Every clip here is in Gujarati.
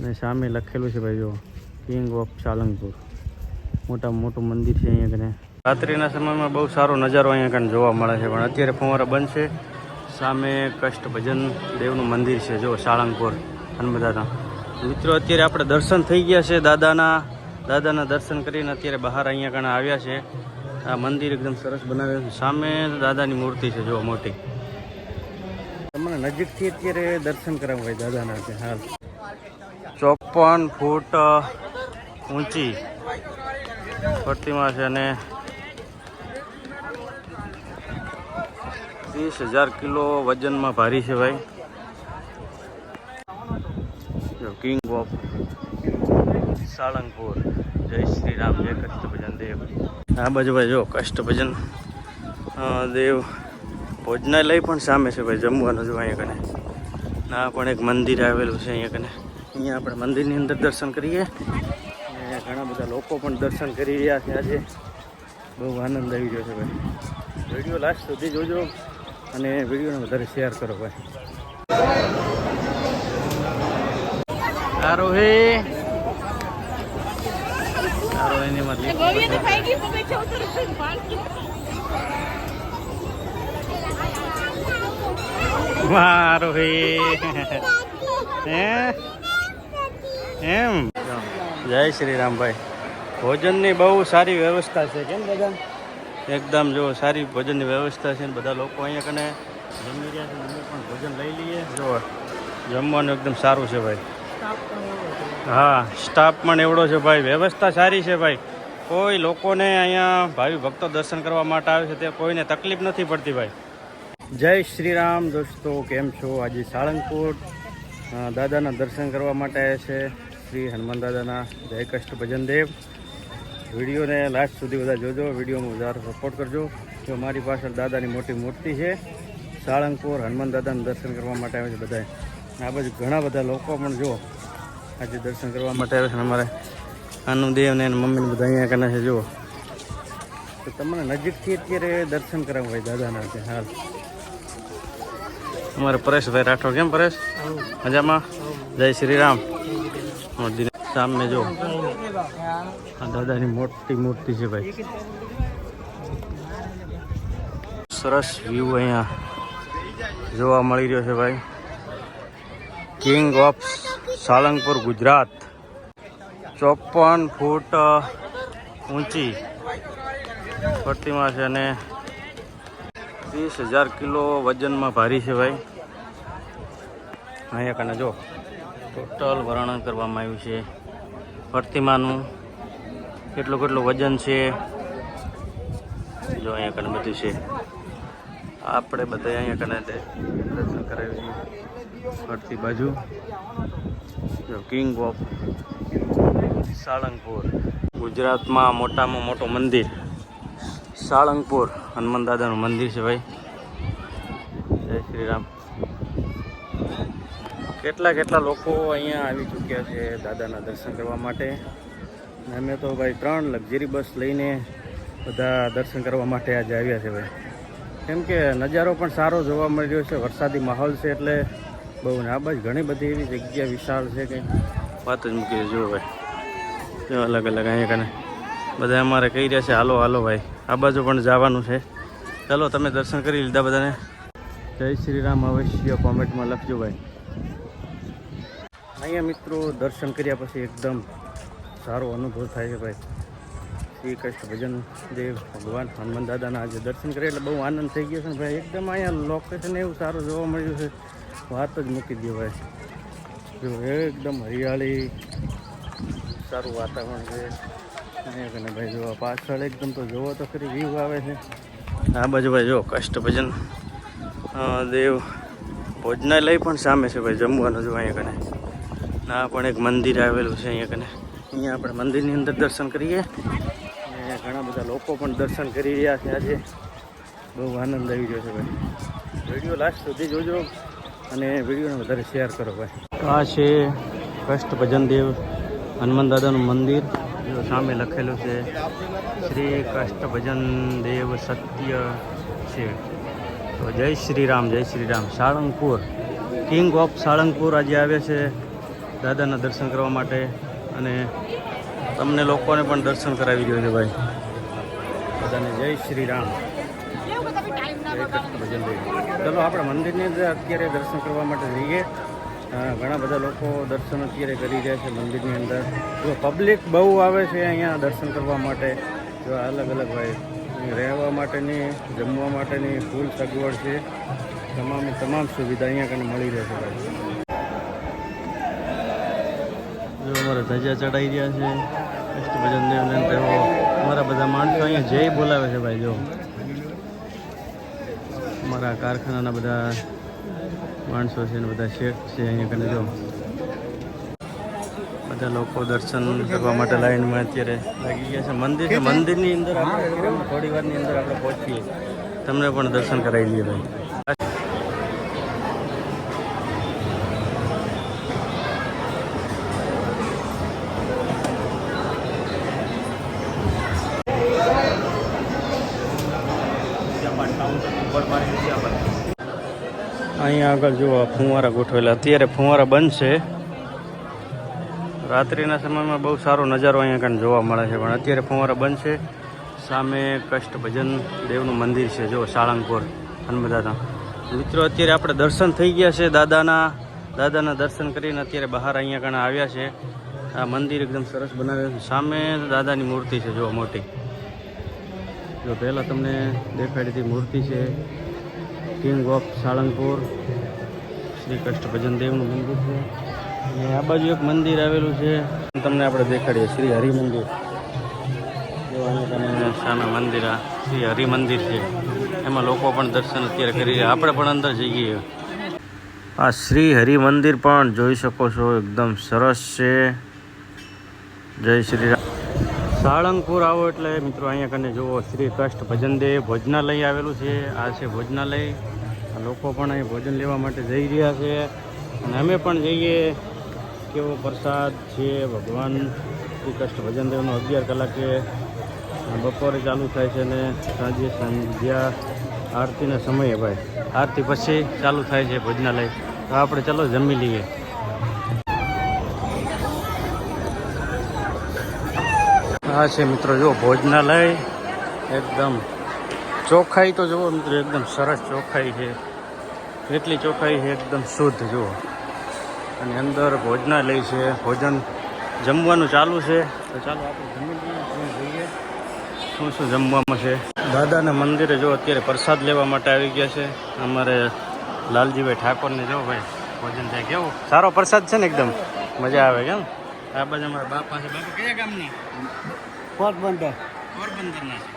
ને સામે લખેલું છે ભાઈ જો કિંગ ઓફ સાલંગપુર મોટામાં મોટું મંદિર છે અહીંયા કને. રાત્રિના સમયમાં બહુ સારો નજારો અહીંયા કને જોવા મળે છે, પણ અત્યારે ફુવારા બંધ છે સામે કષ્ટ ભજન દેવનું મંદિર છે, જો સાળંગપુર હનુમદાદા મિત્રો, અત્યારે આપણે દર્શન થઈ ગયા છે, દાદાના દાદાના દર્શન કરીને અત્યારે બહાર અહીંયા કણે આવ્યા છે. આ મંદિર એકદમ સરસ બનાવ્યું છે. સામે દાદાની મૂર્તિ છે, જો, મોટી. તમને નજીકથી અત્યારે દર્શન કરાવવા દાદાના છે હાલ. ચોપન ફૂટ ઊંચી પ્રતિમા છે અને ત્રીસ હજાર કિલો વજનમાં ભારી છે ભાઈ. King of Salangpur. જય શ્રી રામ જય કષ્ટભજન દેવ. આ બાજુ ભાઈ જો કષ્ટભજન દેવ ભોજનાલય પણ સામે છે ભાઈ, જમવાનું જો અહીંયા કને. આ પણ એક મંદિર આવેલું છે અહીંયા કને. અહીંયા આપણે મંદિરની અંદર દર્શન કરીએ. અને ઘણા બધા લોકો પણ દર્શન કરી રહ્યા છે આજે. બહુ આનંદ આવી રહ્યો છે ભાઈ. વીડિયો લાસ્ટ સુધી જોજો અને વિડીયોને વધારે શેર કરો ભાઈ. આરોહી. આરોહીની માં ભવ્ય તો ખાઈ ગઈ પગે ચૌતર પાણી આરોહી હે એમ? જય શ્રી રામભાઈ ભોજનની બહુ સારી વ્યવસ્થા છે કેમ બધા? એકદમ જો સારી ભોજનની વ્યવસ્થા છે ને બધા લોકો અહીંયા કને જમી રહ્યા છે અમે પણ ભોજન લઈ લઈએ. જો, જમવાનું એકદમ સારું છે ભાઈ. હા સ્ટાફ પણ એવડો છે ભાઈ. વ્યવસ્થા સારી છે ભાઈ. કોઈ લોકોને અહીંયા ભાવિ ભક્તો દર્શન કરવા માટે આવે છે તે કોઈને તકલીફ નથી પડતી ભાઈ. જય શ્રી રામ દોસ્તો, કેમ છો? આજે સાળંગપુર દાદાના દર્શન કરવા માટે આવ્યા છે. શ્રી હનુમાન દાદાના જય કષ્ટ ભજન દેવ. વિડીયોને લાસ્ટ સુધી બધા જોજો વિડીયોમાં વધારે સપોર્ટ કરજો. જો મારી પાછળ દાદાની મોટી મૂર્તિ છે સાળંગપુર હનુમાન દાદાનું દર્શન કરવા માટે આવે છે બધા આ બાજુ ઘણા બધા લોકો પણ જો આજે દર્શન કરવા માટે આવે છે અમારે આનુદેવ ને એની મમ્મીને બધા અહીંયા કને છે જુઓ તો તમને નજીકથી અત્યારે દર્શન કરાવવા હોય દાદાના છે હાલ. અમારે પરેશભાઈ રાઠોડ કેમ પરેશ? મજામાં? જય શ્રી રામ. મોદી સામે જો આ દાદાની મોટી મૂર્તિ છે ભાઈ સરસ વ્યૂ અહીંયા જોવા મળી રહ્યો છે ભાઈ કિંગ ઓફ સાલંગપુર ગુજરાત ચોપન ફૂટ ઊંચી પ્રતિમા છે અને ત્રીસ હજાર કિલો વજનમાં ભારી છે ભાઈ અહીંયા કને જો ટોટલ વર્ણન કરવામાં આવ્યું છે. પ્રતિમાનું કેટલું કેટલું વજન છે? જો અહીંયા કને બધું છે. આપણે બધા અહીંયા કને દર્શન કરાવ્યું છે ફરતી બાજુ. જો કિંગ ઓફ સાળંગપુર. ગુજરાતમાં મોટામાં મોટું મંદિર. સાળંગપુર. હનુમાન દાદાનું મંદિર છે ભાઈ. જય શ્રી રામ. કેટલા કેટલા લોકો અહીંયા આવી ચૂક્યા છે દાદાના દર્શન કરવા માટે? અમે તો ભાઈ ત્રણ લક્ઝરી બસ લઈને બધા દર્શન કરવા માટે આજે આવ્યા છે ભાઈ. કેમ કે નજારો પણ સારો જોવા મળી રહ્યો છે, વરસાદી માહોલ છે એટલે બહુ ને બાજુ ઘણી બધી એવી જગ્યા વિશાળ છે કે વાત જ મૂકી જુઓ ભાઈ. જો અલગ અલગ અહીંયા કને. બધા અમારે કહી રહ્યા છે, હાલો હાલો ભાઈ. આ બાજુ પણ જવાનું છે. ચાલો, તમે દર્શન કરી લીધા બધાને. જય શ્રી રામ, અવશ્ય કોમેન્ટમાં લખજો ભાઈ. અહીંયા મિત્રો દર્શન કર્યા પછી એકદમ સારો અનુભવ થાય છે ભાઈ. શ્રી કૃષ્ણ ભજન દેવ, ભગવાન હનુમાન દાદાના આજે દર્શન કરે એટલે બહુ આનંદ થઈ ગયો છે ને ભાઈ. એકદમ અહીંયા લોકેશન એવું સારું જોવા મળ્યું છે. વાત જ મૂકી દે ભાઈ જો એકદમ હરિયાળી, સારું વાતાવરણ છે. અહીંયા કને ભાઈ જો પાછળ એકદમ તો જોવો તો ખરી વ્યૂ આવે છે. આ બાજુ ભાઈ જો કષ્ટ ભજન દેવ ભોજનાલય પણ સામે છે ભાઈ જમવાનું જો અહીંયા કને. આ પણ એક મંદિર આવેલું છે અહીંયા કને. અહીંયા આપણે મંદિરની અંદર દર્શન કરીએ. અને ઘણા બધા લોકો પણ દર્શન કરી રહ્યા છે આજે. બહુ આનંદ આવી ગયો છે ભાઈ. વીડિયો લાસ્ટ સુધી જોજો અને વિડીયોને વધારે શેર કરો ભાઈ. આ છે કષ્ટ ભજન દેવ હનુમાન દાદાનું મંદિર. સામે લખેલું છે, શ્રી કષ્ટ ભજન દેવ સત્ય છે. તો જય શ્રી રામ, જય શ્રી રામ. સાળંગપુર. કિંગ ઓફ સાળંગપુર આજે આવે છે. દાદાના દર્શન કરવા માટે અને તમને લોકોને પણ દર્શન કરાવી રહ્યો છે ભાઈ. બધાને જય શ્રી રામ. ચલો, આપણે મંદિરની અંદર અત્યારે દર્શન કરવા માટે જઈએ. ઘણા બધા લોકો દર્શન અત્યારે કરી રહ્યા છે મંદિરની અંદર. જો પબ્લિક બહુ આવે છે અહીંયા દર્શન કરવા માટે, જો અલગ અલગ ભાઈ રહેવા માટેની, જમવા માટેની ફૂલ સગવડ છે. તમામે, તમામ સુવિધા અહીંયા કને મળી રહેશે ભાઈ. જો અમારા ધજા ચડાઈ રહ્યા છે. કૃષ્ણ ભજન દેવને તેઓ અમારા બધા માણસો અહીંયા જય બોલાવે છે ભાઈ, જો. અમારા કારખાનાના બધા માણસો છે ને બધા શેઠ છે અહીંયા કને, જો. બધા લોકો દર્શન કરવા માટે લાઈનમાં અત્યારે લાગી ગયા છે. મંદિર મંદિરની અંદર થોડી વારની અંદર આપણે પહોંચીએ. તમને પણ દર્શન કરાવી લઈએ ભાઈ. અહીંયા આગળ જુઓ ફુવારા ગોઠવેલા. અત્યારે ફુવારા બંધ છે. રાત્રિના સમયમાં બહુ સારો નજારો અહીંયા કાન જોવા મળે છે, પણ અત્યારે ફુવારા છે. સામે કષ્ટ ભજન દેવનું મંદિર છે જો સાળંગપુર. હનુમદાદા મિત્રો, અત્યારે આપણે દર્શન થઈ ગયા છે, દાદાના દાદાના દર્શન કરીને અત્યારે બહાર અહીંયા કાણે આવ્યા છે. આ મંદિર એકદમ સરસ બનાવ્યું છે. સામે દાદાની મૂર્તિ છે જો મોટી. જો પહેલાં તમને દેખાડી હતી મૂર્તિ છે. કિંગ ઓફ સાળંગપુર શ્રી કૃષ્ણ ભજન દેવનું મંદિર છે. અને આ બાજુ એક મંદિર આવેલું છે. તમને આપણે દેખાડીએ શ્રી હરિ મંદિર સામે મંદિર, આ શ્રી હરિ મંદિર છે. એમાં લોકો પણ દર્શન અત્યારે કરી રહ્યા. આપણે પણ અંદર જઈએ આ શ્રી હરિ મંદિર પણ જોઈ શકો છો, એકદમ સરસ છે. જય શ્રી સાળંગપુર આવો એટલે મિત્રો અહીંયા કને જુઓ શ્રી કષ્ટ ભજનદેવ ભોજનાલય આવેલું છે. આ છે ભોજનાલય. લોકો પણ અહીં ભોજન લેવા માટે જઈ રહ્યા છે. અને અમે પણ જઈએ. કેવો પ્રસાદ છે ભગવાન શ્રી કષ્ટ ભજનદેવનો અગિયાર કલાકે. બપોરે ચાલુ થાય છે અને સાંજે સંધ્યા આરતીના સમયે ભાઈ. આરતી પછી ચાલુ થાય છે ભોજનાલય. તો આપણે ચલો જમી લઈએ. આ છે મિત્રો, જો ભોજનાલય. એકદમ ચોખ્ખાઈ તો જુઓ મિત્રો, એકદમ સરસ ચોખ્ખાઈ છે. એટલી ચોખ્ખાઈ છે, એકદમ શુદ્ધ, જુઓ. અને અંદર ભોજનાલય છે, ભોજન જમવાનું ચાલુ છે. તો ચાલો આપણે જમી લઈએ જોઈએ. શું શું જમવામાં છે? દાદાના મંદિરે જો અત્યારે પ્રસાદ લેવા માટે આવી ગયા છે. અમારે લાલજીભાઈ ઠાકોરને જો ભાઈ ભોજન થાય. કેવું? સારો પ્રસાદ છે ને એકદમ? મજા આવે કેમ આ બાજુ અમારા બાપા છે. બાપા કયા ગામની? પોરબંદર. પોરબંદરના છે.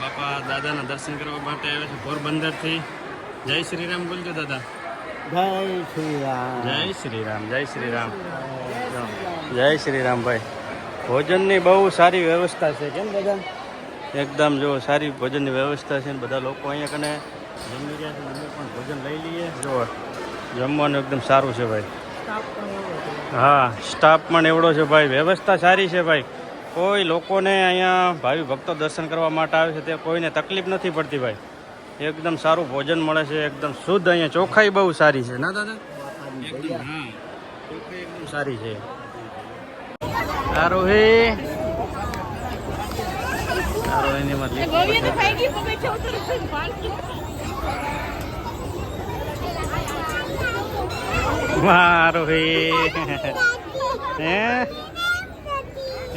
બાપા દાદાના દર્શન કરવા માટે આવ્યા છે પોરબંદરથી. જય શ્રી રામ બોલજો દાદા. જય શ્રી રામ જય શ્રી રામ જય શ્રી રામ જય શ્રી રામ ભાઈ. ભોજનની બહુ સારી વ્યવસ્થા છે કેમ બધા એકદમ જો સારી ભોજનની વ્યવસ્થા છે ને બધા લોકો અહીંયા કને જમી રહ્યા છે અમે પણ ભોજન લઈ લઈએ. જો જમવાનું એકદમ સારું છે ભાઈ. હા સ્ટાફ પણ એવડો છે ભાઈ. વ્યવસ્થા સારી છે ભાઈ. કોઈ લોકોને અહીંયા ભાવિ ભક્તો દર્શન કરવા માટે આવે છે તે કોઈને તકલીફ નથી પડતી ભાઈ. એકદમ સારું ભોજન મળે છે એકદમ શુદ્ધ અહીંયા ચોખ્ખાઈ બહુ સારી છે. ના દાદા? એકદમ હા. ચોખ્ખાઈ એકદમ સારી છે. આરોહી આરોહીની માં હે.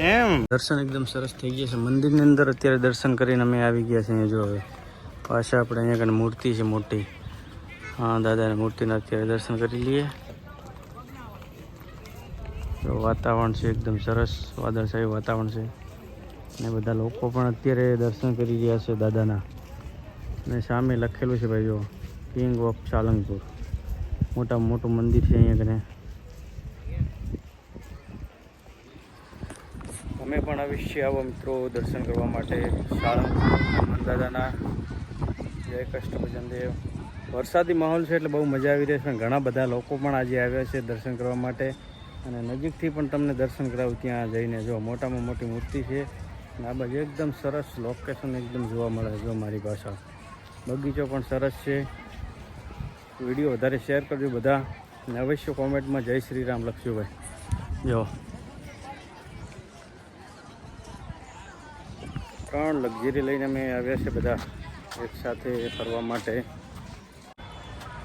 એમ? દર્શન એકદમ સરસ થઈ ગયા છે. મંદિરની અંદર અત્યારે દર્શન કરીને અમે આવી ગયા છે અહીંયા જો હવે. પાછા આપણે અહીંયા કને મૂર્તિ છે મોટી. હા દાદાની મૂર્તિના અત્યારે દર્શન કરી લઈએ. તો વાતાવરણ છે એકદમ સરસ. વાદળછાયું વાતાવરણ છે. અને બધા લોકો પણ અત્યારે દર્શન કરી રહ્યા છે દાદાના. અને સામે લખેલું છે ભાઈ જો કિંગ ઓફ સાલંગપુર મોટામાં મોટું મંદિર છે અહીંયા કને. અમે પણ અવશ્ય આવો મિત્રો દર્શન કરવા માટે. સાળંગ દાદાના. જય કષ્ટ ભજન દેવ. વરસાદી માહોલ છે એટલે બહુ મજા આવી રહી છે. ઘણા બધા લોકો પણ આજે આવ્યા છે દર્શન કરવા માટે. અને નજીકથી પણ તમને દર્શન કરાવું ત્યાં જઈને. જો મોટામાં મોટી મૂર્તિ છે. અને આ બાજુ એકદમ સરસ લોકેશન એકદમ જોવા મળે જો મારી પાછળ બગીચો પણ સરસ છે. વીડિયો વધારે શેર કરજો બધા. અને અવશ્ય કોમેન્ટમાં જય શ્રી રામ લખજો ભાઈ જો. ત્રણ લક્ઝરી લઈને અમે આવ્યા છે બધા એકસાથે ફરવા માટે.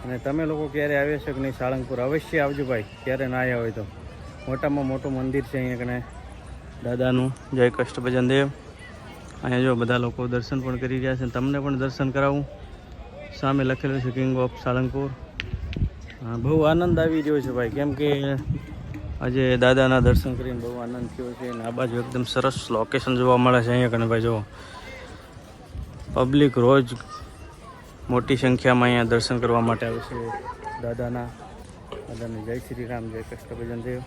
અને તમે લોકો ક્યારે આવ્યા છો કે નહીં સાળંગપુર? અવશ્ય આવજો ભાઈ, ક્યારે ના આવ્યા હોય તો. મોટામાં મોટું મંદિર છે અહીંયા કને. દાદાનું જય કષ્ટભજન દેવ. અહીંયા જો બધા લોકો દર્શન પણ કરી રહ્યા છે તમને પણ દર્શન કરાવું. સામે લખેલું છે કિંગ ઓફ સાળંગપુર બહુ આનંદ આવી રહ્યો છે ભાઈ. કેમ કે આજે દાદાના દર્શન કરીને બહુ આનંદ થયો છે અને આ બાજુ એકદમ સરસ લોકેશન જોવા મળે છે અહીંયા કને ભાઈ જો પબ્લિક રોજ મોટી સંખ્યામાં અહીંયા દર્શન કરવા માટે આવે છે દાદાના. દાદાને જય શ્રી રામ, જય કૃષ્ણ, ભજન દેવ.